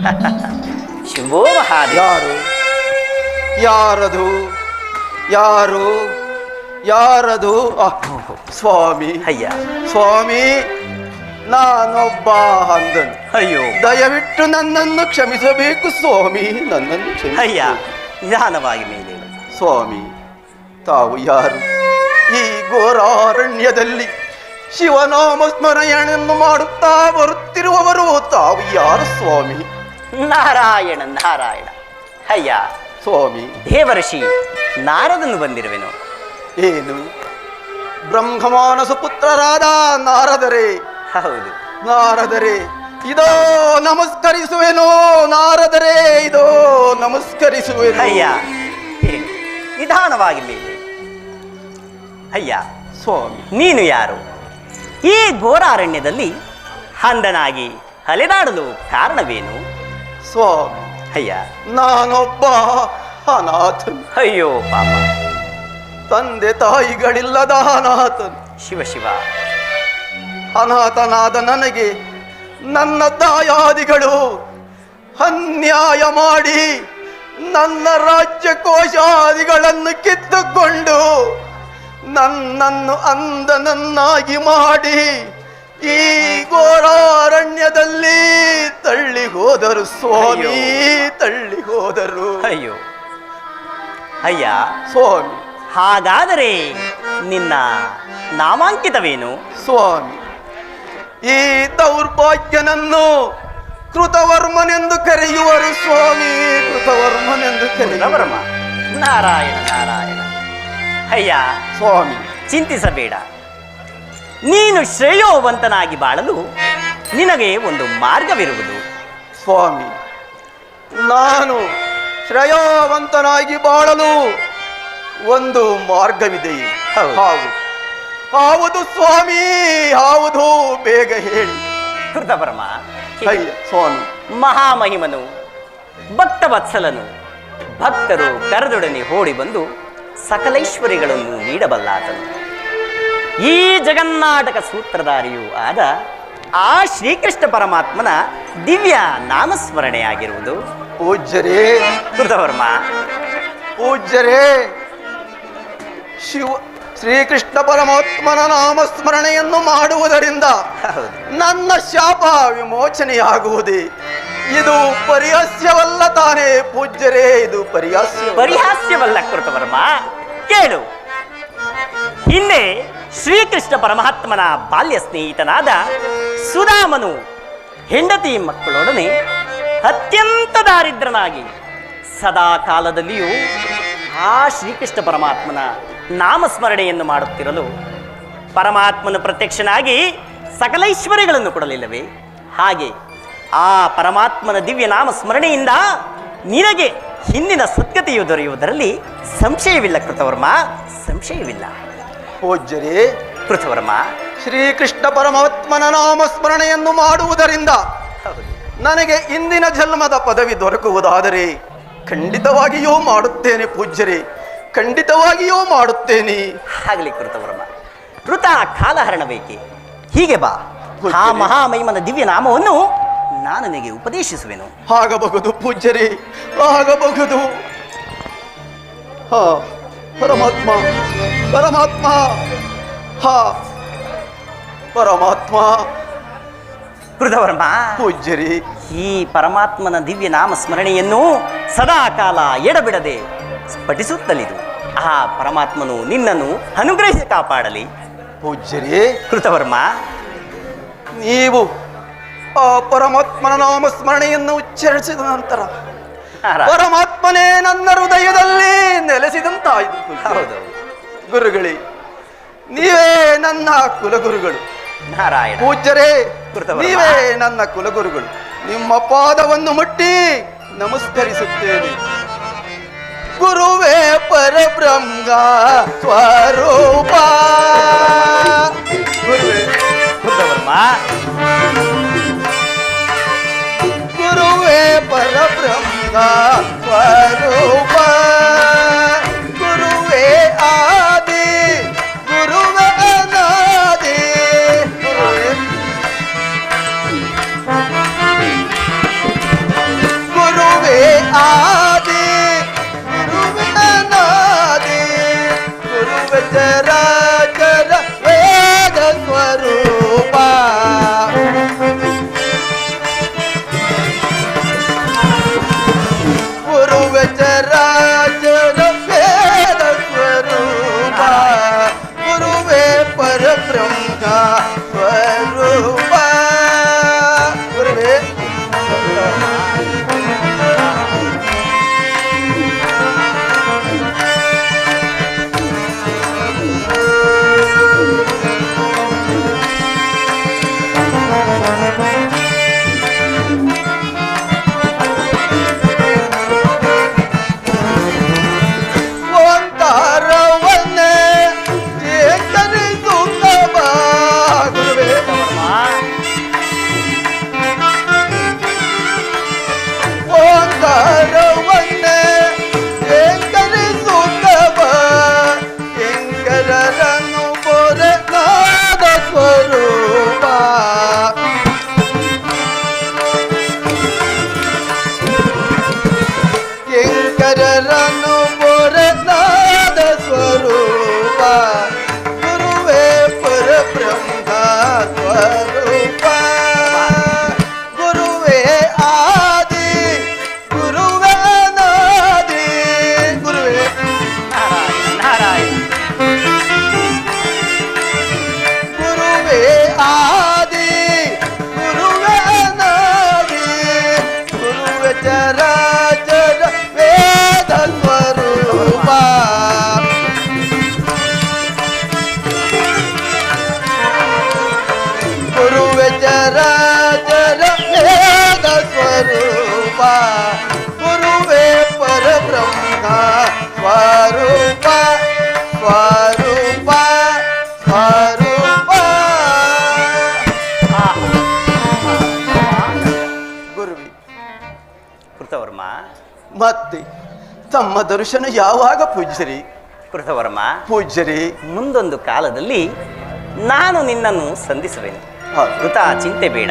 ಶಂಭೋ ಮಹಾದೇವ ಯಾರು? ಯಾರದು? ಯಾರು ಯಾರದು ಸ್ವಾಮಿ. ಅಯ್ಯ. ಸ್ವಾಮಿ ನಾನೊಬ್ಬ ಅಂದನು ಅಯ್ಯೋ. ದಯವಿಟ್ಟು ನನ್ನನ್ನು ಕ್ಷಮಿಸಬೇಕು ಸ್ವಾಮಿ. ನನ್ನನ್ನು ಕ್ಷಮಿಸಿ ಅಯ್ಯ ನಿಧಾನವಾಗಿ ಮೇಲೆ ಸ್ವಾಮಿ ತಾವು ಯಾರು? ಈ ಘೋರಾರಣ್ಯದಲ್ಲಿ ಶಿವನಾಮ ಸ್ಮರಣೆಯನ್ನು ಮಾಡುತ್ತಾ ಬರುತ್ತಿರುವವರು ತಾವು ಯಾರು ಸ್ವಾಮಿ? ನಾರಾಯಣ ನಾರಾಯಣ. ಅಯ್ಯ ಸ್ವಾಮಿ. ದೇವರ್ಷಿ ನಾರದನ್ನು ಬಂದಿರುವೆನು. ಏನು? ಬ್ರಹ್ಮಮಾನಸ ಪುತ್ರರಾದ ನಾರದರೆ. ಹೌದು. ನಾರದರೆ ಇದೋ ನಮಸ್ಕರಿಸುವೆನೋ ನಾರದರೆ ಇದೋ ನಮಸ್ಕರಿಸುವೆನು. ಅಯ್ಯ ನಿಧಾನವಾಗಿ ಮೇಲೆ ಅಯ್ಯ ಸ್ವಾಮಿ. ನೀನು ಯಾರು? ಈ ಘೋರಾರಣ್ಯದಲ್ಲಿ ಹಂದನಾಗಿ ಅಲೆದಾಡಲು ಕಾರಣವೇನು? ಸ್ವಾಮಿ ಅಯ್ಯ ನಾನೊಬ್ಬ ಅನಾಥನು. ಅಯ್ಯೋ ಪಾಪ. ತಂದೆ ತಾಯಿಗಳಿಲ್ಲದ ಅನಾಥನು. ಶಿವ ಶಿವ. ಅನಾಥನಾದ ನನಗೆ ನನ್ನ ದಾಯಾದಿಗಳು ಅನ್ಯಾಯ ಮಾಡಿ ನನ್ನ ರಾಜ್ಯ ಕೋಶಾದಿಗಳನ್ನು ಕಿತ್ತುಕೊಂಡು ನನ್ನನ್ನು ಅಂದನನ್ನಾಗಿ ಮಾಡಿ ಈ ಘೋರಾರಣ್ಯದಲ್ಲಿ ತಳ್ಳಿ ಹೋದರು ಸ್ವಾಮಿ ತಳ್ಳಿ ಹೋದರು. ಅಯ್ಯೋ. ಅಯ್ಯ. ಸ್ವಾಮಿ. ಹಾಗಾದರೆ ನಿನ್ನ ನಾಮಾಂಕಿತವೇನು? ಸ್ವಾಮಿ. ಈ ದೌರ್ಭಾಗ್ಯನನ್ನು ಕೃತವರ್ಮನೆಂದು ಕರೆಯುವರು ಸ್ವಾಮಿ ಕೃತವರ್ಮನೆಂದು ಕರೆಯುವರು. ನಾರಾಯಣ ನಾರಾಯಣ. ಅಯ್ಯ. ಸ್ವಾಮಿ. ಚಿಂತಿಸಬೇಡ. ನೀನು ಶ್ರೇಯೋವಂತನಾಗಿ ಬಾಳಲು ನಿನಗೆ ಒಂದು ಮಾರ್ಗವಿರುವುದು. ಸ್ವಾಮಿ ನಾನು ಶ್ರೇಯೋವಂತನಾಗಿ ಬಾಳಲು ಒಂದು ಮಾರ್ಗವಿದೆ. ಹೌದು. ಸ್ವಾಮಿ ಹೌದು ಬೇಗ ಹೇಳಿ. ಕೃತ ಪರಮ ಸ್ವಾಮಿ. ಮಹಾಮಹಿಮನು ಭಕ್ತವತ್ಸಲನು ಭಕ್ತರು ಕರೆದೊಡನೆ ಓಡಿ ಬಂದು ಸಕಲೈಶ್ವರಿಗಳನ್ನು ನೀಡಬಲ್ಲಾತನು ಈ ಜಗನ್ನಾಟಕ ಸೂತ್ರಧಾರಿಯೂ ಆದ ಆ ಶ್ರೀಕೃಷ್ಣ ಪರಮಾತ್ಮನ ದಿವ್ಯ ನಾಮಸ್ಮರಣೆಯಾಗಿರುವುದು ಪೂಜ್ಯರೇ. ಕೃತವರ್ಮ ಪೂಜ್ಯರೇ. ಶಿವ ಶ್ರೀಕೃಷ್ಣ ಪರಮಾತ್ಮನ ನಾಮಸ್ಮರಣೆಯನ್ನು ಮಾಡುವುದರಿಂದ ನನ್ನ ಶಾಪ ವಿಮೋಚನೆಯಾಗುವುದೇ. ಇದು ಪರಿಹಾಸ್ಯವಲ್ಲ ತಾನೇ ಪೂಜ್ಯರೇ ಇದು ಪರಿಹಾಸ್ಯ ಪರಿಹಾಸ್ಯವಲ್ಲ ಕೃತವರ್ಮ. ಕೇಳು. ಹಿಂದೆ ಶ್ರೀಕೃಷ್ಣ ಪರಮಾತ್ಮನ ಬಾಲ್ಯ ಸ್ನೇಹಿತನಾದ ಸುಧಾಮನು ಹೆಂಡತಿ ಮಕ್ಕಳೊಡನೆ ಅತ್ಯಂತ ದಾರಿದ್ರನಾಗಿ ಸದಾ ಕಾಲದಲ್ಲಿಯೂ ಆ ಶ್ರೀಕೃಷ್ಣ ಪರಮಾತ್ಮನ ನಾಮಸ್ಮರಣೆಯನ್ನು ಮಾಡುತ್ತಿರಲು ಪರಮಾತ್ಮನ ಪ್ರತ್ಯಕ್ಷನಾಗಿ ಸಕಲೈಶ್ವರ್ಯಗಳನ್ನು ಕೊಡಲಿಲ್ಲವೇ? ಹಾಗೆ ಆ ಪರಮಾತ್ಮನ ದಿವ್ಯ ನಾಮ ಸ್ಮರಣೆಯಿಂದ ನಿನಗೆ ಹಿಂದಿನ ಸದ್ಗತಿಯು ದೊರೆಯುವುದರಲ್ಲಿ ಸಂಶಯವಿಲ್ಲ ಕೃತವರ್ಮ, ಸಂಶಯವಿಲ್ಲ. ಪೂಜ್ಯರೇ ಕೃತವರ್ಮ ಶ್ರೀಕೃಷ್ಣ ಪರಮಾತ್ಮನ ನಾಮಸ್ಮರಣೆಯನ್ನು ಮಾಡುವುದರಿಂದ ನನಗೆ ಇಂದಿನ ಜನ್ಮದ ಪದವಿ ದೊರಕುವುದಾದರೆ ಖಂಡಿತವಾಗಿಯೂ ಮಾಡುತ್ತೇನೆ ಪೂಜ್ಯರೇ ಖಂಡಿತವಾಗಿಯೂ ಮಾಡುತ್ತೇನೆ. ಆಗಲಿ ಕೃತವರ್ಮ ಕೃತ ಕಾಲಹರಣ ಬೇಕೆ ಹೀಗೆ ಬಾ. ಆ ಮಹಾ ಮಹಾಮಹಿಮನ ದಿವ್ಯ ನಾಮವನ್ನು ನಾನು ನಿನಗೆ ಉಪದೇಶಿಸುವೆನು. ಆಗಬಹುದು ಪೂಜ್ಯರೇ ಆಗಬಹುದು. ಹಾ ಪರಮಾತ್ಮ. ಪರಮಾತ್ಮ. ಹಾ. ಪರಮಾತ್ಮ. ಕೃತವರ್ಮ. ಪೂಜ್ಯರಿ. ಈ ಪರಮಾತ್ಮನ ದಿವ್ಯ ನಾಮ ಸ್ಮರಣೆಯನ್ನು ಸದಾ ಕಾಲ ಎಡಬಿಡದೆ ಸ್ಫಟಿಸುತ್ತಲಿದು. ಆ ಪರಮಾತ್ಮನು ನಿನ್ನನ್ನು ಅನುಗ್ರಹಿಸಿ ಕಾಪಾಡಲಿ. ಪೂಜ್ಯರೇ. ಕೃತವರ್ಮ. ನೀವು ಆ ಪರಮಾತ್ಮನ ನಾಮ ಸ್ಮರಣೆಯನ್ನು ಉಚ್ಚರಿಸಿದ ನಂತರ. ಪರಮಾತ್ಮನೇ ನನ್ನ ಹೃದಯದಲ್ಲಿ ನೆಲೆಸಿದಂತಾಯಿತು. ಹೌದು. ಗುರುಗಳೇ ನೀವೇ ನನ್ನ ಕುಲಗುರುಗಳು. ನಾರಾಯಣ ಪೂಜ್ಯರೇ ನೀವೇ ನನ್ನ ಕುಲಗುರುಗಳು. ನಿಮ್ಮ ಪಾದವನ್ನು ಮುಟ್ಟಿ ನಮಸ್ಕರಿಸುತ್ತೇನೆ. ಗುರುವೇ ಪರಬ್ರಹ್ಮ ಸ್ವರೂಪ. ಗುರುವೇ ಕೃತವರ್ಮ. ಗುರುವೇ ಪರಬ್ರಹ್ಮ ಸ್ವರೂಪ. ಆದಿ ಮತ್ತೆ ತಮ್ಮ ದರ್ಶನ ಯಾವಾಗ ಪೂಜ್ಯರಿ ಕೃತವರ್ಮ ಪೂಜ್ಯರಿ ಮುಂದೊಂದು ಕಾಲದಲ್ಲಿ ನಾನು ನಿನ್ನನ್ನು ಸಂಧಿಸುವೆನು. ಕೃತ ಚಿಂತೆ ಬೇಡ.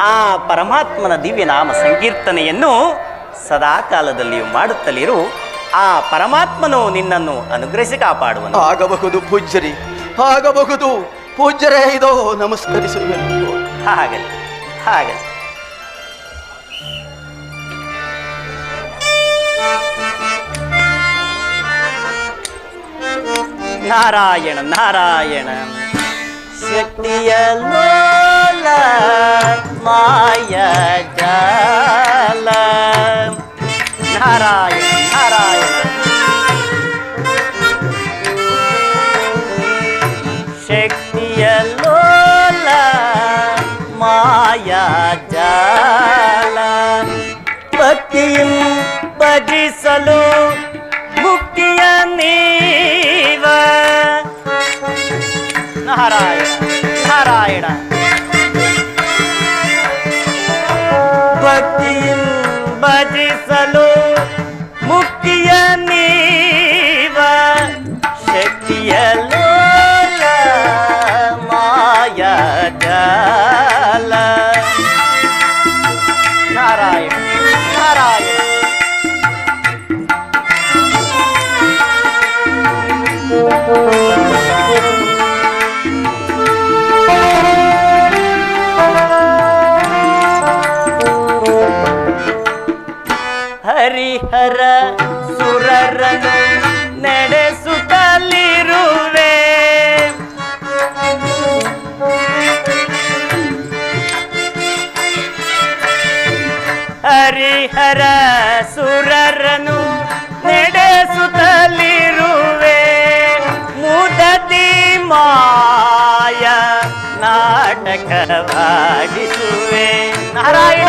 ಆ ಪರಮಾತ್ಮನ ದಿವ್ಯ ನಾಮ ಸಂಕೀರ್ತನೆಯನ್ನು ಸದಾ ಕಾಲದಲ್ಲಿಯೂ ಮಾಡುತ್ತಲಿರು. ಆ ಪರಮಾತ್ಮನು ನಿನ್ನನ್ನು ಅನುಗ್ರಹಿಸಿ ಕಾಪಾಡುವನು. ಆಗಬಹುದು ಪೂಜ್ಯರಿ ಆಗಬಹುದು. ಪೂಜ್ಯರೇ ಇದೋ ನಮಸ್ಕರಿಸುವೆನು. ಹಾಗಲಿ ಹಾಗಲಿ. ನಾರಾಯಣ ನಾರಾಯಣ ಶಕ್ತಿಯ ಲೋಲ ಮಾಯ ಜಾಲ ನಾರಾಯಣ ನಾರಾಯಣ ಶಕ್ತಿಯ ಲೋಲ ಭಜಿಸಲು ಮುಕ್ತಿಯ ನೀವ. ನಾರಾಯಣ ನಾರಾಯಣ. ಹರಿಹರ ಸುರರನು ನಡೆಸುತ್ತಲಿರುವೆ. ಹರಿಹರ ಸುರರನು ನಡೆಸುತ್ತಲಿರುವೆ. ಮುದತಿ ಮಾಯ ನಾಟಕವಾಗಿಸುವೆ. ನಾರಾಯಣ!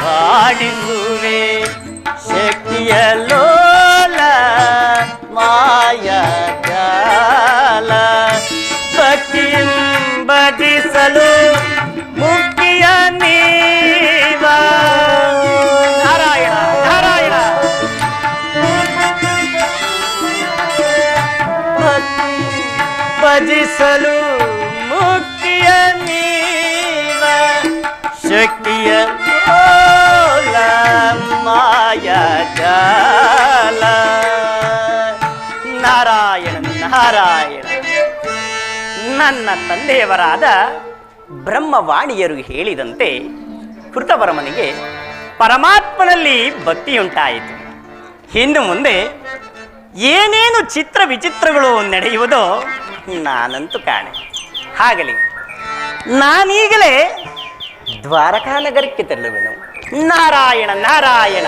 பாடிங்குவே ಶಕ್ತಿಯಲ್ಲೋಲ ಮಾಯ ಜಾಲ ಬದಿಸಲು ಮುಕ್ತಿಯ ನೀವ ನಾರಾಯಣ ನಾರಾಯಣ ಬದಿಸಲು ಮುಕ್ತಿಯ ನೀವ ಶಕ್ತಿಯ ನಾರಾಯಣ ನಾರಾಯಣ. ನನ್ನ ತಂದೆಯವರಾದ ಬ್ರಹ್ಮವಾಣಿಯರು ಹೇಳಿದಂತೆ ಕೃತವರಮನಿಗೆ ಪರಮಾತ್ಮನಲ್ಲಿ ಭಕ್ತಿಯುಂಟಾಯಿತು. ಇನ್ನು ಮುಂದೆ ಏನೇನು ಚಿತ್ರ ವಿಚಿತ್ರಗಳು ನಡೆಯುವುದೋ ನಾನಂತೂ ಕಾಣೆ. ಆಗಲಿ ನಾನೀಗಲೇ ದ್ವಾರಕಾ ನಗರಕ್ಕೆ ತೆರಳುವೆನು ನಾರಾಯಣ ನಾರಾಯಣ